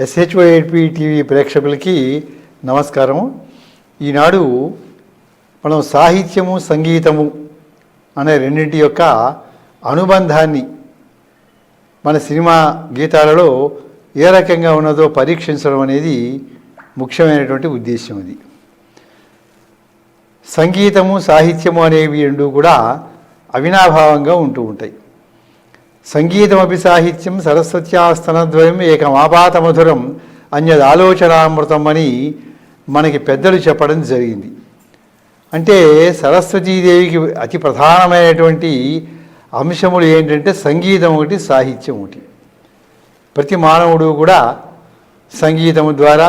ఎస్హెచ్ఓఏపీ TV ప్రేక్షకులకి నమస్కారం ఈనాడు మనం సాహిత్యము సంగీతము అనే రెండింటి యొక్క అనుబంధాన్ని మన సినిమా గీతాలలో ఏ రకంగా ఉన్నదో పరీక్షించడం అనేది ముఖ్యమైనటువంటి ఉద్దేశం అది. సంగీతము సాహిత్యము అనేవి రెండు కూడా అవినాభావంగా ఉంటూ ఉంటాయి. సంగీతమపి సాహిత్యం సరస్వత్యాస్తనద్వయం ఏకమాపాత మధురం అన్యదాలోచనామృతం అని మనకి పెద్దలు చెప్పడం జరిగింది. అంటే సరస్వతీదేవికి అతి ప్రధానమైనటువంటి అంశములు ఏంటంటే సంగీతం ఒకటి సాహిత్యం ఒకటి. ప్రతి మానవుడు కూడా సంగీతము ద్వారా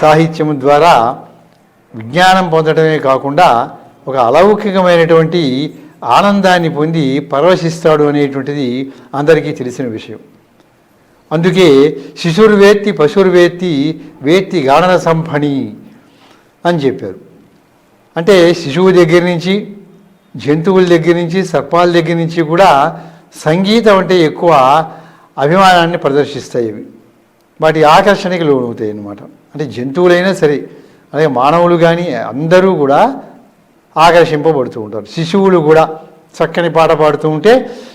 సాహిత్యము ద్వారా విజ్ఞానం పొందడమే కాకుండా ఒక అలౌకికమైనటువంటి ఆనందాన్ని పొంది పరవశిస్తాడు అనేటువంటిది అందరికీ తెలిసిన విషయం. అందుకే శిశుర్వేత్తి పశుర్వేత్తి వేత్తి గానన సంఫణి అని చెప్పారు. అంటే శిశువు దగ్గర నుంచి జంతువుల దగ్గర నుంచి సర్పాల దగ్గర నుంచి కూడా సంగీతం అంటే ఎక్కువ అభిమానాన్ని ప్రదర్శిస్తాయి ఇవి వాటి ఆకర్షణకి లోనవుతాయి అన్నమాట. అంటే జంతువులైనా సరే అలాగే మానవులు కానీ అందరూ కూడా ఆకర్షింపబడుతూ ఉంటారు. శిశువులు కూడా చక్కని పాట పాడుతూ ఉంటే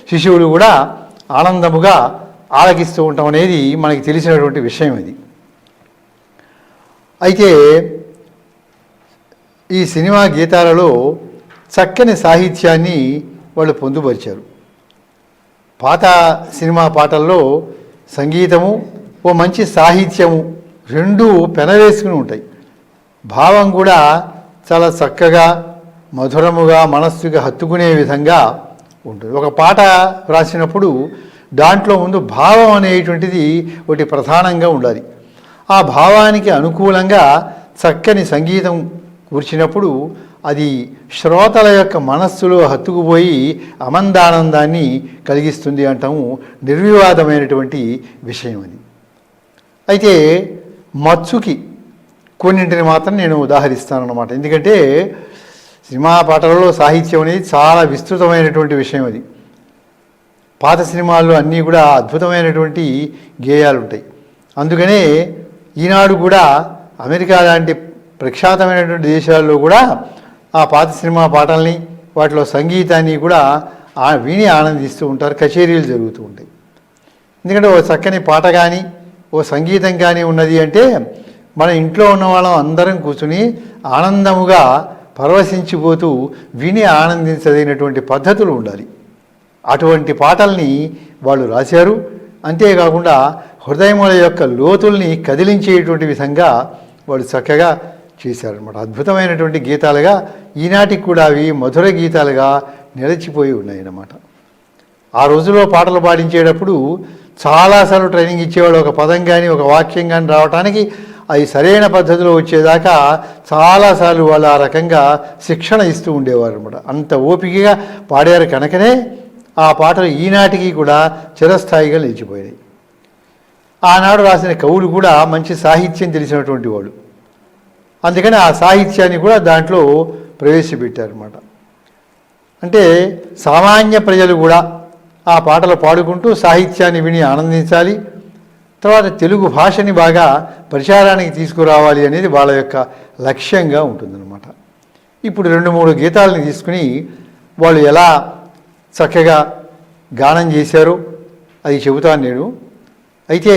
శిశువులు కూడా ఆనందముగా ఆలకిస్తూ ఉంటాం అనేది మనకి తెలిసినటువంటి విషయం ఇది. అయితే ఈ సినిమా గీతాలలో చక్కని సాహిత్యాన్ని వాళ్ళు పొందుపరిచారు. పాత సినిమా పాటల్లో సంగీతము ఓ మంచి సాహిత్యము రెండూ పెనవేసుకుని ఉంటాయి. భావం కూడా చాలా చక్కగా మధురముగా మనస్సుగా హత్తుకునే విధంగా ఉంటుంది. ఒక పాట రాసినప్పుడు దాంట్లో ముందు భావం అనేటువంటిది ఒకటి ప్రధానంగా ఉండాలి. ఆ భావానికి అనుకూలంగా చక్కని సంగీతం కూర్చినప్పుడు అది శ్రోతల యొక్క మనస్సులో హత్తుకుపోయి అమందానందాన్ని కలిగిస్తుంది అంటాము. నిర్వివాదమైనటువంటి విషయం అది. అయితే మత్సుకి కొన్నింటిని మాత్రం నేను ఉదాహరిస్తానన్నమాట. ఎందుకంటే సినిమా పాటలలో సాహిత్యం అనేది చాలా విస్తృతమైనటువంటి విషయం అది. పాత సినిమాల్లో అన్నీ కూడా అద్భుతమైనటువంటి గేయాలు ఉంటాయి అందుకనే ఈనాడు కూడా అమెరికా లాంటి ప్రఖ్యాతమైనటువంటి దేశాల్లో కూడా ఆ పాత సినిమా పాటల్ని వాటిలో సంగీతాన్ని కూడా విని ఆనందిస్తూ ఉంటారు. కచేరీలు జరుగుతూ ఉంటాయి. ఎందుకంటే ఓ చక్కని పాట కానీ ఓ సంగీతం కానీ ఉన్నది అంటే మన ఇంట్లో ఉన్న వాళ్ళం అందరం కూర్చుని ఆనందముగా పరవశించిపోతూ విని ఆనందించదగినటువంటి పద్ధతులు ఉండాలి. అటువంటి పాటల్ని వాళ్ళు రాశారు. అంతేకాకుండా హృదయముల యొక్క లోతుల్ని కదిలించేటువంటి విధంగా వాళ్ళు చక్కగా చేశారనమాట అద్భుతమైనటువంటి గీతాలుగా ఈనాటికి కూడా అవి మధుర గీతాలుగా నిలిచిపోయి ఉన్నాయన్నమాట. ఆ రోజుల్లో పాటలు పాడించేటప్పుడు చాలాసార్లు ట్రైనింగ్ ఇచ్చేవాళ్ళు ఒక పదం కానీ ఒక వాక్యం కానీ రావడానికి అవి సరైన పద్ధతిలో వచ్చేదాకా చాలాసార్లు వాళ్ళు ఆ రకంగా శిక్షణ ఇస్తూ ఉండేవారు అనమాట అంత ఓపికగా పాడారు కనుకనే ఆ పాటలు ఈనాటికి కూడా చిరస్థాయిగా నిలిచిపోయాయి ఆనాడు రాసిన కవులు కూడా మంచి సాహిత్యం తెలిసినటువంటి వాళ్ళు. అందుకని ఆ సాహిత్యాన్ని కూడా దాంట్లో ప్రవేశపెట్టారన్నమాట అంటే సామాన్య ప్రజలు కూడా ఆ పాటలు పాడుకుంటూ సాహిత్యాన్ని విని ఆనందించాలి తర్వాత తెలుగు భాషని బాగా ప్రచారానికి తీసుకురావాలి అనేది వాళ్ళ యొక్క లక్ష్యంగా ఉంటుందన్నమాట. ఇప్పుడు రెండు మూడు గీతాలని తీసుకుని వాళ్ళు ఎలా చక్కగా గానం చేశారో అది చెబుతాను నేను. అయితే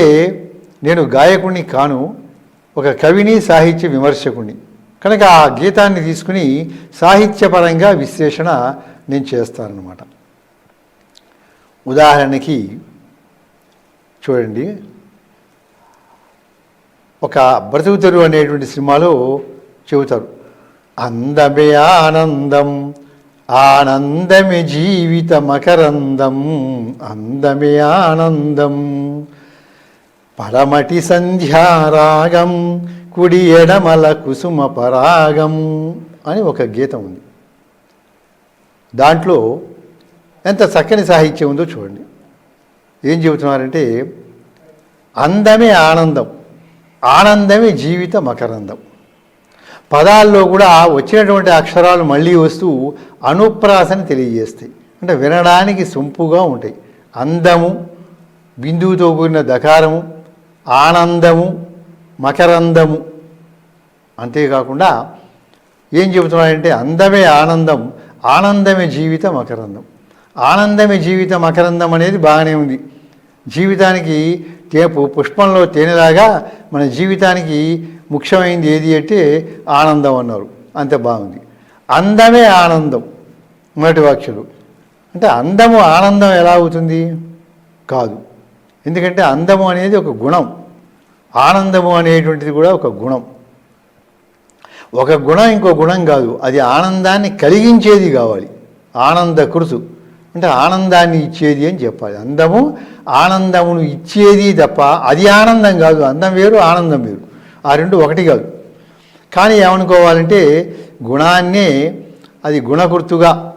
నేను గాయకుడిని కాను ఒక కవిని సాహిత్య విమర్శకుడిని కనుక ఆ గీతాన్ని తీసుకుని సాహిత్యపరంగా విశ్లేషణ నేను చేస్తానన్నమాట. ఉదాహరణకి చూడండి. ఒక బ్రతుకు తెరువు అనేటువంటి సినిమాలో చెబుతారు. అందమే ఆనందం ఆనందమే జీవిత మకరందం అందమే ఆనందం. పడమటి సంధ్యారాగం కుడి ఎడమల కుసుమ పరాగం అని ఒక గీతం ఉంది. దాంట్లో ఎంత చక్కని సాహిత్యం ఉందో చూడండి. ఏం చెబుతున్నారంటే అందమే ఆనందం. ఆనందమే జీవిత మకరందం పదాల్లో కూడా వచ్చినటువంటి అక్షరాలు మళ్ళీ వస్తూ అనుప్రాసని తెలియజేస్తాయి. అంటే వినడానికి సొంపుగా ఉంటాయి. అందము బిందువుతో కూడిన దకారము ఆనందము మకరందము. అంతేకాకుండా ఏం చెబుతున్నాడంటే అందమే ఆనందం ఆనందమే జీవిత మకరందం ఆనందమే జీవిత మకరందం అనేది బాగానే ఉంది. జీవితానికి తేపు పుష్పంలో తేనెలాగా మన జీవితానికి ముఖ్యమైనది ఏది అంటే ఆనందం అన్నారు. అంత బాగుంది. అందమే ఆనందం మొదటి వాక్యులు. అంటే అందము ఆనందం ఎలా అవుతుంది? కాదు. ఎందుకంటే అందము అనేది ఒక గుణం. ఆనందము అనేటువంటిది కూడా ఒక గుణం. ఒక గుణం ఇంకో గుణం కాదు. అది ఆనందాన్ని కలిగించేది కావాలి. ఆనంద కృతు. అంటే ఆనందాన్ని ఇచ్చేది అని చెప్పాలి. అందము ఆనందమును ఇచ్చేది తప్ప అది ఆనందం కాదు. అందం వేరు ఆనందం వేరు. ఆ రెండు ఒకటి కాదు. కానీ ఏమనుకోవాలంటే గుణాన్నే అది గుణగుర్తుగా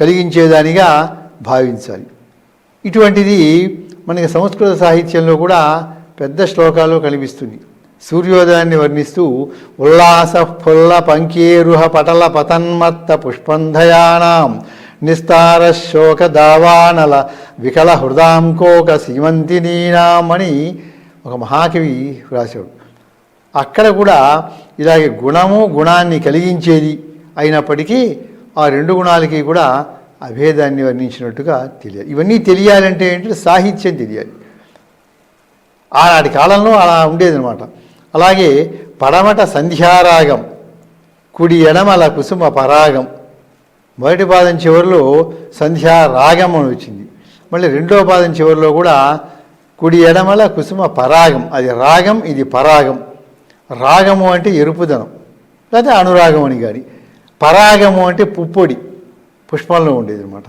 కలిగించేదానిగా భావించాలి. ఇటువంటిది మనకి సంస్కృత సాహిత్యంలో కూడా పెద్ద శ్లోకాలు కనిపిస్తుంది. సూర్యోదయాన్ని వర్ణిస్తూ ఉల్లాస ఫుల్ల పంకేరుహ పటల పతన్మత్త పుష్పంధయానాం నిస్తార శోక దావానల వికల హృదాంకోక సీమంతినీనాం ఒక మహాకవి వ్రాసాడు అక్కడ కూడా ఇలాగే గుణము గుణాన్ని కలిగించేది అయినప్పటికీ ఆ రెండు గుణాలకి కూడా అభేదాన్ని వర్ణించినట్టుగా తెలియాలి. ఇవన్నీ తెలియాలంటే ఏంటంటే సాహిత్యం తెలియాలి. ఆనాటి కాలంలో అలా ఉండేదన్నమాట. అలాగే పడమట సంధ్యారాగం కుడి ఎడమల కుసుమ పరాగం మొదటి పాదం చివరిలో సంధ్యా రాగం అని వచ్చింది. మళ్ళీ రెండో పాదం చివరిలో కూడా కుడి ఎడమల కుసుమ పరాగం. అది రాగం ఇది పరాగం. రాగము అంటే ఎరుపుదనం. లేకపోతే అనురాగం అని కానీ. పరాగము అంటే పుప్పొడి పుష్పంలో ఉండేది అనమాట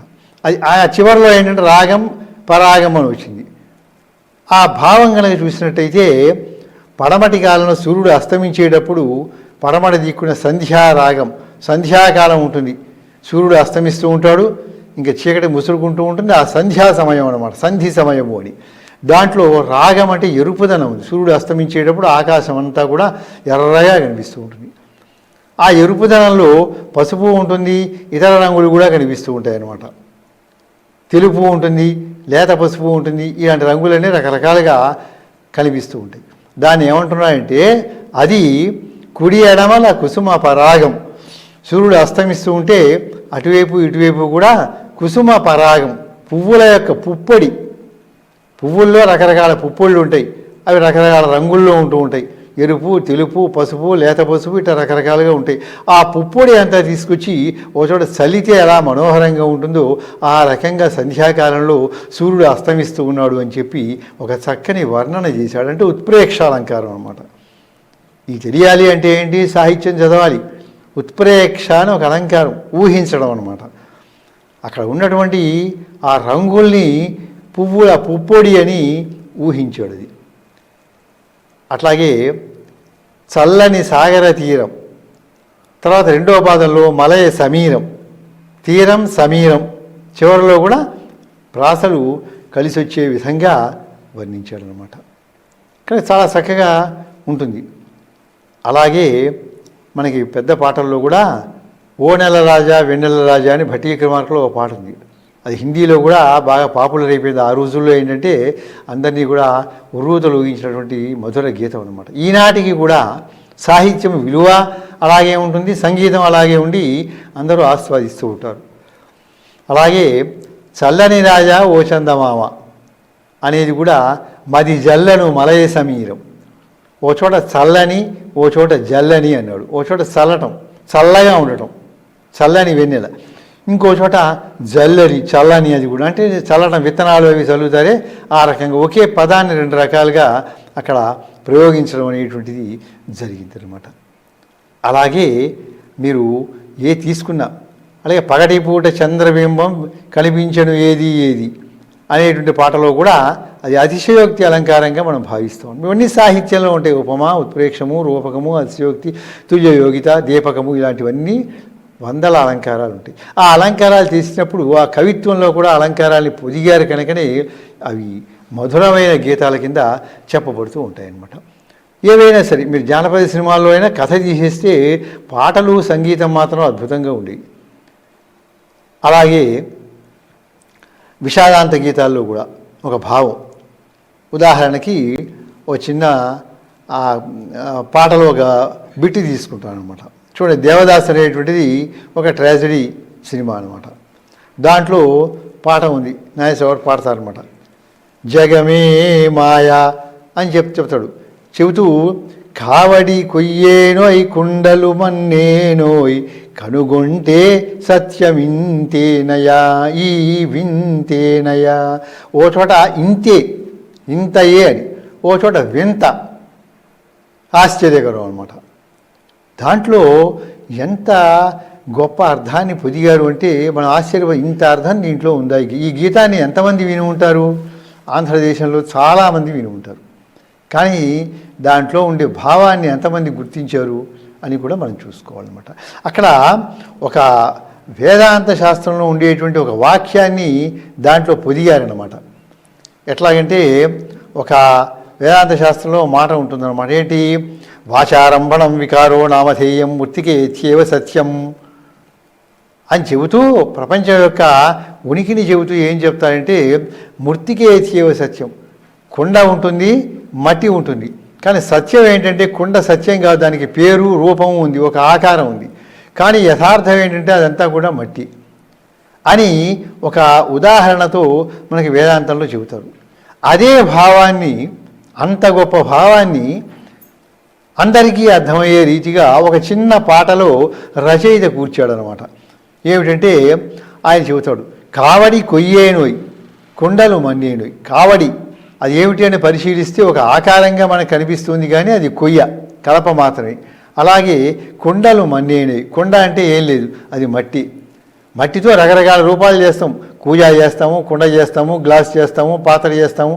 అది ఆ చివరిలో ఏంటంటే రాగం పరాగం అని వచ్చింది. ఆ భావం కనుక చూసినట్టయితే పడమటి కాలంలో సూర్యుడు అస్తమించేటప్పుడు పడమట దిక్కున సంధ్యారాగం సంధ్యాకాలం ఉంటుంది. సూర్యుడు అస్తమిస్తూ ఉంటాడు ఇంకా చీకటి ముసురుకుంటూ ఉంటుంది ఆ సంధ్యా సమయం అనమాట సంధి సమయము అని. దాంట్లో రాగం అంటే ఎరుపుదనం ఉంది. సూర్యుడు అస్తమించేటప్పుడు ఆకాశం అంతా కూడా ఎర్రగా కనిపిస్తూ ఉంటుంది. ఆ ఎరుపుదనంలో పసుపు ఉంటుంది ఇతర రంగులు కూడా కనిపిస్తూ ఉంటాయి అన్నమాట. తెలుపు ఉంటుంది లేత పసుపు ఉంటుంది ఇలాంటి రంగులన్నీ రకరకాలుగా కనిపిస్తూ ఉంటాయి. దాన్ని ఏమంటున్నారంటే అది కుడి ఎడమల కుసుమ పరాగం. సూర్యుడు అస్తమిస్తూ ఉంటే అటువైపు ఇటువైపు కూడా కుసుమ పరాగం పువ్వుల యొక్క పుప్పొడి. పువ్వుల్లో రకరకాల పుప్పొళ్ళు ఉంటాయి. అవి రకరకాల రంగుల్లో ఉంటూ ఉంటాయి. ఎరుపు తెలుపు పసుపు లేత పసుపు ఇట్లా రకరకాలుగా ఉంటాయి. ఆ పుప్పొడి అంతా తీసుకొచ్చి ఓ చోట చలితే ఎలా మనోహరంగా ఉంటుందో ఆ రకంగా సంధ్యాకాలంలో సూర్యుడు అస్తమిస్తూ ఉన్నాడు అని చెప్పి ఒక చక్కని వర్ణన చేశాడు అంటే ఉత్ప్రేక్షాలంకారం అనమాట ఇది తెలియాలి అంటే ఏంటి? సాహిత్యం చదవాలి. ఉత్ప్రేక్ష అని ఒక అలంకారం ఊహించడం అనమాట అక్కడ ఉన్నటువంటి ఆ రంగుల్ని పువ్వుల పుప్పొడి అని ఊహించాడు అది. అట్లాగే చల్లని సాగర తీరం తర్వాత రెండవ పాదంలో మలయ సమీరం తీరం సమీరం చివరిలో కూడా ప్రాసలు కలిసి వచ్చే విధంగా వర్ణించాడు అనమాట కానీ చాలా చక్కగా ఉంటుంది. అలాగే మనకి పెద్ద పాటల్లో కూడా ఓ నెల రాజా వెన్నెల రాజా అని భట్టి విక్రమార్కలో ఒక పాట ఉంది. అది హిందీలో కూడా బాగా పాపులర్ అయిపోయింది. ఆ రోజుల్లో ఏంటంటే అందరినీ కూడా ఉర్రూతలు ఊహించినటువంటి మధుర గీతం అనమాట ఈనాటికి కూడా సాహిత్యం విలువ అలాగే ఉంటుంది సంగీతం అలాగే ఉండి అందరూ ఆస్వాదిస్తూ ఉంటారు. అలాగే చల్లని రాజా ఓ చందమామ అనేది కూడా మది జల్లను మలయ సమీరం. ఓ చోట చల్లని ఓ చోట జల్లని అన్నాడు. ఓ చోట చల్లటం చల్లగా ఉండటం. చల్లని వెన్నెల. ఇంకో చోట జల్లని చల్లని అది కూడా. అంటే చల్లటం విత్తనాలు అవి చల్లుతారే ఆ రకంగా ఒకే పదాన్ని రెండు రకాలుగా అక్కడ ప్రయోగించడం అనేటువంటిది జరిగింది అనమాట అలాగే మీరు ఏ తీసుకున్నా అలాగే పగటి పూట చంద్రబింబం కనిపించను ఏది ఏది అనేటువంటి పాటలో కూడా అది అతిశయోక్తి అలంకారంగా మనం భావిస్తాం ఇవన్నీ సాహిత్యంలో ఉంటాయి. ఉపమా ఉత్ప్రేక్షము రూపకము అతిశయోక్తి తుల్యయోగిత దీపకము ఇలాంటివన్నీ వందల అలంకారాలు ఉంటాయి. ఆ అలంకారాలు తీసినప్పుడు ఆ కవిత్వంలో కూడా అలంకారాల్ని పొదిగారు కనుకనే అవి మధురమైన గీతాల కింద చెప్పబడుతూ ఉంటాయన్నమాట. ఏవైనా సరే మీరు జానపద సినిమాల్లో అయినా కథ తీసేస్తే పాటలు సంగీతం మాత్రం అద్భుతంగా ఉండేవి. అలాగే విషాదాంత గీతాల్లో కూడా ఒక భావం ఉదాహరణకి ఓ చిన్న ఆ, పాటలో ఒక బిట్టి తీసుకుంటాను అనమాట చూడండి దేవదాస్ అనేటువంటిది ఒక ట్రాజడీ సినిమా అనమాట. దాంట్లో పాట ఉంది నాగేశ్వర పాడతారనమాట. జగమే మాయా అని చెప్ చెప్తాడు. చెబుతూ కావడి కొయ్యేనోయ్ కుండలు మన్నేనోయ్ కనుగొంటే సత్యమింతేనయా ఈ వింతేనయా. ఓ చోట ఇంతే ఇంతయే అని ఓ చోట వింత. ఆశ్చర్యకరం అనమాట దాంట్లో ఎంత గొప్ప అర్థాన్ని పొదిగారు అంటే మనం ఆశ్చర్య ఇంత అర్థం దీంట్లో ఉందా? ఈ గీతాన్ని ఎంతమంది విని ఉంటారు? ఆంధ్రదేశంలో చాలామంది విని ఉంటారు. కానీ దాంట్లో ఉండే భావాన్ని ఎంతమంది గుర్తించారు అని కూడా మనం చూసుకోవాలన్నమాట. అక్కడ ఒక వేదాంత శాస్త్రంలో ఉండేటువంటి ఒక వాక్యాన్ని దాంట్లో పొదిగారనమాట ఎట్లాగంటే ఒక వేదాంత శాస్త్రంలో మాట ఉంటుందన్నమాట. ఏంటి? వాచారంభణం వికారో నామధేయం మృతికే చేవ సత్యం అని చెబుతూ ప్రపంచం యొక్క ఉనికిని చెబుతూ ఏం చెప్తారంటే మృతికే చేవ సత్యం. కుండ ఉంటుంది మట్టి ఉంటుంది. కానీ సత్యం ఏంటంటే కుండ సత్యం కాదు. దానికి పేరు రూపం ఉంది ఒక ఆకారం ఉంది. కానీ యథార్థం ఏంటంటే అదంతా కూడా మట్టి. అని ఒక ఉదాహరణతో మనకి వేదాంతంలో చెబుతారు. అదే భావాన్ని అంత గొప్ప భావాన్ని అందరికీ అర్థమయ్యే రీతిగా ఒక చిన్న పాటలో రచయిత కూర్చాడనమాట. ఏమిటంటే ఆయన చెబుతాడు కావడి కొయ్యేనోయ్ కుండలు మన్నేనోయ్. కావడి అది ఏమిటి అని పరిశీలిస్తే ఒక ఆకారంగా మనకు కనిపిస్తుంది కానీ అది కొయ్య కలప మాత్రమే. అలాగే కుండలు మన్నేనోయ్ కుండ అంటే ఏం లేదు అది మట్టి. మట్టితో రకరకాల రూపాలు చేస్తాం. కూజా చేస్తాము కుండ చేస్తాము గ్లాస్ చేస్తాము పాత్ర చేస్తాము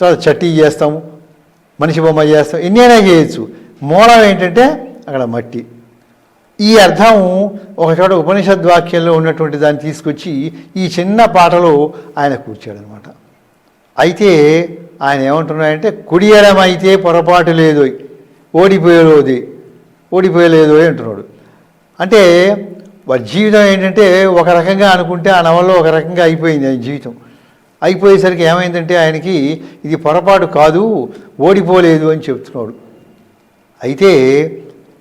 తర్వాత చట్టీ చేస్తాము మనిషి బొమ్మ చేస్తాం. ఎన్నైనా చేయొచ్చు. మూలం ఏంటంటే అక్కడ మట్టి. ఈ అర్థం ఒక చోట ఉపనిషద్ వాక్యంలో ఉన్నటువంటి దాన్ని తీసుకొచ్చి ఈ చిన్న పాటలో ఆయన కూర్చాడనమాట. అయితే ఆయన ఏమంటున్నాడంటే కుడియడం అయితే పొరపాటు లేదు ఓడిపోయేది ఓడిపోయలేదు అంటున్నాడు. అంటే వాడి జీవితం ఏంటంటే ఒక రకంగా అనుకుంటే ఆ నవల్లో ఒక రకంగా అయిపోయింది ఆయన జీవితం. అయిపోయేసరికి ఏమైందంటే ఆయనకి ఇది పొరపాటు కాదు ఓడిపోలేదు అని చెప్తున్నాడు. అయితే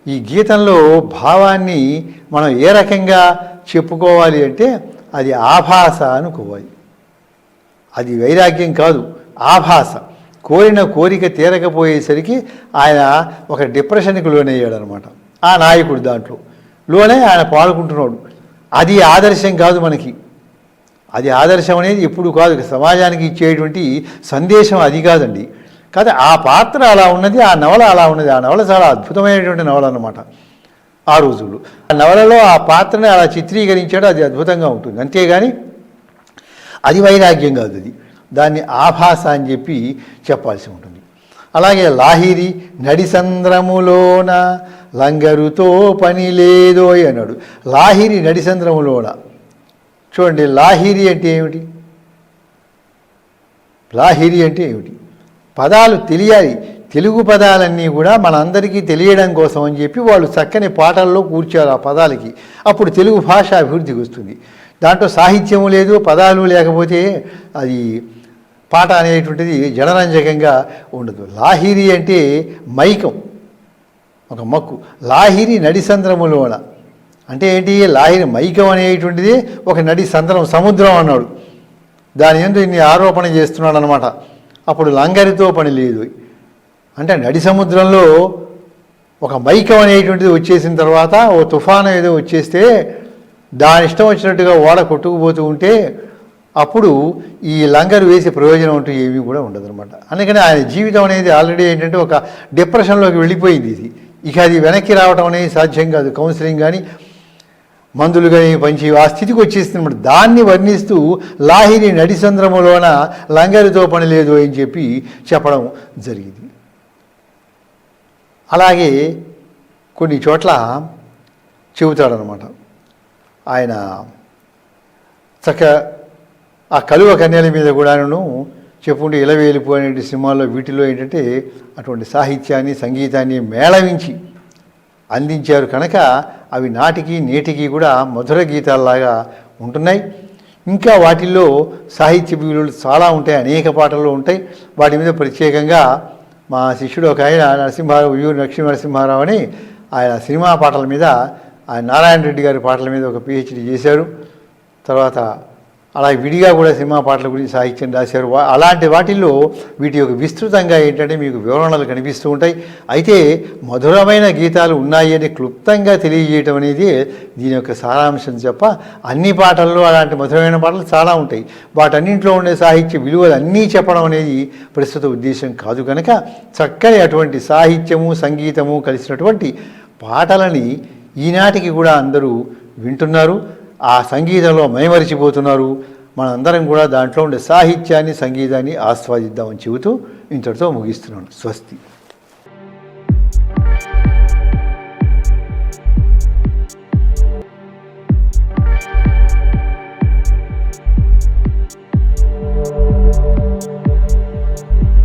ఈ గీతంలో భావాన్ని మనం ఏ రకంగా చెప్పుకోవాలి అంటే అది ఆభాస అనుకోవాలి. అది వైరాగ్యం కాదు ఆభాస. కోరిన కోరిక తీరకపోయేసరికి ఆయన ఒక డిప్రెషన్కి లోనయ్యాడు అనమాట ఆ నాయకుడు దాంట్లో. లోనే ఆయన పాల్గొంటున్నాడు. అది ఆదర్శం కాదు మనకి. అది ఆదర్శం అనేది ఎప్పుడు కాదు. సమాజానికి ఇచ్చేటువంటి సందేశం అది కాదండి. కాదు ఆ పాత్ర అలా ఉన్నది ఆ నవల అలా ఉన్నది. ఆ నవల చాలా అద్భుతమైనటువంటి నవల అనమాట ఆ రోజుల్లో. ఆ నవలలో ఆ పాత్రని అలా చిత్రీకరించాడు. అది అద్భుతంగా ఉంటుంది. అంతేగాని అది వైరాగ్యం కాదు అది. దాన్ని ఆభాస అని చెప్పి చెప్పాల్సి ఉంటుంది. అలాగే లాహిరి నడిసంద్రములోన లంగరుతో పని లేదోయ్ అన్నాడు. లాహిరి నడిసంద్రములోన చూడండి లాహిరి అంటే ఏమిటి? లాహిరి అంటే ఏమిటి? పదాలు తెలియాలి. తెలుగు పదాలన్నీ కూడా మనందరికీ తెలియడం కోసం అని చెప్పి వాళ్ళు చక్కని పాటల్లో కూర్చారు ఆ పదాలకి. అప్పుడు తెలుగు భాష అభివృద్ధికి వస్తుంది దాంట్లో సాహిత్యము లేదు పదాలు లేకపోతే అది పాట అనేటువంటిది జనరంజకంగా ఉండదు. లాహిరి అంటే మైకం. ఒక మక్కు. లాహిరి నడిసంద్రములోన అంటే ఏంటి? లాహిరి మైకం అనేటువంటిది ఒక నడి సంద్రం సముద్రం అన్నాడు. దాని ఎందు ఇన్ని ఆరోపణ చేస్తున్నాడు అనమాట అప్పుడు లంగరితో పని లేదు. అంటే నడి సముద్రంలో ఒక మైకం అనేటువంటిది వచ్చేసిన తర్వాత ఓ తుఫాను ఏదో వచ్చేస్తే దాని ఇష్టం వచ్చినట్టుగా ఓడ కొట్టుకుపోతూ ఉంటే అప్పుడు ఈ లంగరు వేసే ప్రయోజనం అంటూ ఏమీ కూడా ఉండదు అనమాట అందుకని ఆయన జీవితం అనేది ఆల్రెడీ ఏంటంటే ఒక డిప్రెషన్లోకి వెళ్ళిపోయింది ఇది. ఇక అది వెనక్కి రావడం అనేది సాధ్యం కాదు. కౌన్సిలింగ్ కానీ మందులు కానీ పంచి ఆ స్థితికి వచ్చేసింది దాన్ని వర్ణిస్తూ లాహిరి నడిసంద్రములోన లంగరితో పని లేదు అని చెప్పి చెప్పడం జరిగింది. అలాగే కొన్ని చోట్ల చెబుతాడనమాట ఆయన చక్క ఆ కలువ కన్యల మీద కూడాను చెప్పుకుంటే ఇలవేలిపు అనే సినిమాల్లో వీటిలో ఏంటంటే అటువంటి సాహిత్యాన్ని సంగీతాన్ని మేళవించి అందించారు కనుక అవి నాటికి నేటికి కూడా మధుర గీతాల్లాగా ఉంటున్నాయి. ఇంకా వాటిల్లో సాహిత్య విలువలు చాలా ఉంటాయి అనేక పాటలు ఉంటాయి. వాటి మీద ప్రత్యేకంగా మా శిష్యుడు ఒక ఆయన నరసింహారావు యు లక్ష్మీ నరసింహారావు అని ఆయన సినిమా పాటల మీద ఆయన నారాయణ రెడ్డి గారి పాటల మీద ఒక పిహెచ్డి చేశారు. తర్వాత అలా విడిగా కూడా సినిమా పాటల గురించి సాహిత్యం రాశారు. అలాంటి వాటిల్లో వీటి యొక్క విస్తృతంగా ఏంటంటే మీకు వివరణలు కనిపిస్తూ ఉంటాయి. అయితే మధురమైన గీతాలు ఉన్నాయి అని క్లుప్తంగా తెలియజేయటం అనేది దీని యొక్క సారాంశం చెప్ప అన్ని పాటల్లో అలాంటి మధురమైన పాటలు చాలా ఉంటాయి. వాటన్నింటిలో ఉండే సాహిత్య విలువలు అన్నీ చెప్పడం అనేది ప్రస్తుత ఉద్దేశం కాదు కనుక చక్కని అటువంటి సాహిత్యము సంగీతము కలిసినటువంటి పాటలని ఈనాటికి కూడా అందరూ వింటున్నారు. ఆ సంగీతంలో మైమరిచిపోతున్నారు. మనందరం కూడా దాంట్లో ఉండే సాహిత్యాన్ని సంగీతాన్ని ఆస్వాదిద్దామని చెబుతూ ఇంతటితో ముగిస్తున్నాను. స్వస్తి.